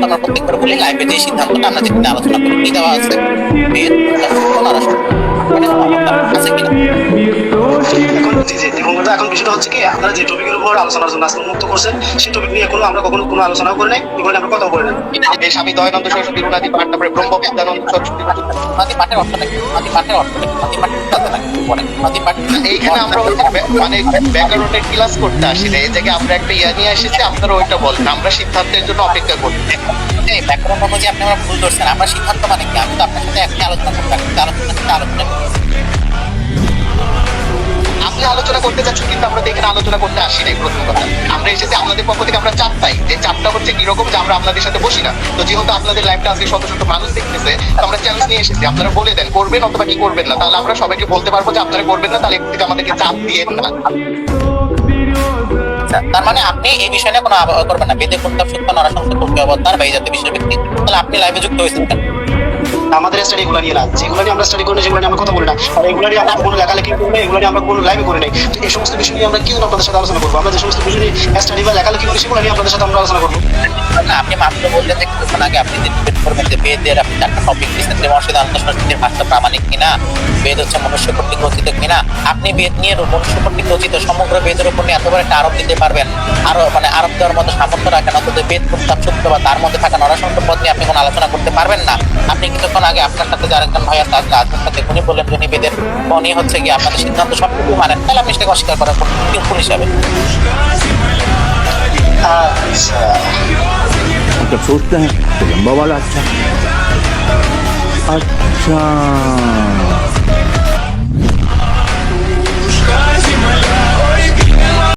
তো আমরা করে বলি লাইভে যে সিদ্ধান্তটা আমরা যেখানে আলোচনা করি দেওয়া আছে মেয়ের আছে বিষয়টা হচ্ছে কি আপনারা যে টপিকের উপর আলোচনার জন্য আজকে মুক্ত করছেন সেই টপিক নিয়ে কোনো আমরা কখনো কোনো আলোচনাও করে নাই এগুলো আমরা কথাও বলি দয়ানন্দ সরস্বতী রুনাদি পাঠ তারপরে ব্রহ্ম বিদ্যানন্দ সরস্বতী নদী পাঠের অর্থ নাকি পাঠের অর্থ নাকি? পাঠ এইখানে আমরা মানে ব্যাকরণের ক্লাস করতে আসি না এই জায়গায় আমরা একটা ইয়া নিয়ে এসেছি আপনারা ওইটা বলেন আমরা সিদ্ধান্তের জন্য অপেক্ষা করছি ব্যাকরণ অনুযায়ী আপনি আমরা ভুল ধরছেন আমরা সিদ্ধান্ত মানে কি? আমি তো আপনার সাথে একটা আলোচনা করতে আলোচনা করতে আলোচনা করতে আলোচনা করতে চাচ্ছেন কিন্তু আমরা তো এখানে আলোচনা করতে আসি নাই, প্রথম কথা। আমরা এসেছি আপনাদের পক্ষ থেকে আমরা চাপ পাই। যে চাপটা হচ্ছে কীরকম যে আমরা আপনাদের সাথে বসি না। তো যেহেতু আপনাদের লাইভটা আজকে শত শত মানুষ দেখতেছে আমরা চ্যালেঞ্জ নিয়ে এসেছি। আপনারা বলে দেন, করবেন অথবা কি করবেন না। তাহলে আমরা সবাইকে বলতে পারব যে আপনারা করবেন না, তাহলে একটু আমাদেরকে চাপ দিয়ে না। তার মানে আপনি এই বিষয়ে কোনো করবেন না। বেদে করতাম সত্য নরা সংসদ করতে অবতার বা এই জাতীয় বিষয় ব্যক্তি। তাহলে আপনি লাইভে যুক্ত হয়েছেন আমাদের স্টাডি এগুলো নিয়ে না যেগুলো নিয়ে আমরা স্টাডি করি না, যেগুলো নিয়ে আমরা কথা বলি না আর এগুলো নিয়ে আমরা কোনো লেখালেখি করি না এগুলো নিয়ে আমরা কোনো লাইভে করি নাই। তো এই সমস্ত বিষয় নিয়ে আমরা কি আপনাদের সাথে আলোচনা করব? আমরা যে সমস্ত বিষয় নিয়ে স্টাডি বা লেখালেখি করি সেগুলো নিয়ে আপনাদের সাথে আমরা আলোচনা করব। না, আপনি মাত্র বললেন যে কিছুক্ষণ আগে আপনি যে ডিবেট করবেন যে আপনি চারটা টপিক দিচ্ছেন যে মর্ষিদানন্দ সরস্বতীর ভাষা প্রামাণিক কিনা? বেদ হচ্ছে মনুষ্য কর্তৃক রচিত কিনা আপনি বেদ নিয়ে মনুষ্য কর্তৃক রচিত সমগ্র বেদের উপর নিয়ে এতবার একটা আরোপ দিতে পারবেন আরো মানে আরোপ দেওয়ার মতো সামর্থ্য রাখেন অথচ বেদ প্রস্তাব সত্য বা তার মধ্যে থাকা নরাসন্ত পদ নিয়ে আপনি কোনো আলোচনা করতে পারবেন না আপনি কিছুক্ষণ আগে আপনার সাথে যে আরেকজন ভাই আছে আজকে আপনার সাথে উনি বললেন যে উনি বেদের উনি হচ্ছে কি আপনাদের সিদ্ধান্ত সবটুকু মানেন তাহলে আপনি সেটাকে অস্বীকার করার কোন হিসাবে আচ্ছা मतलब सोचते हैं तो लंबा वाला अच्छा আচ্ছা।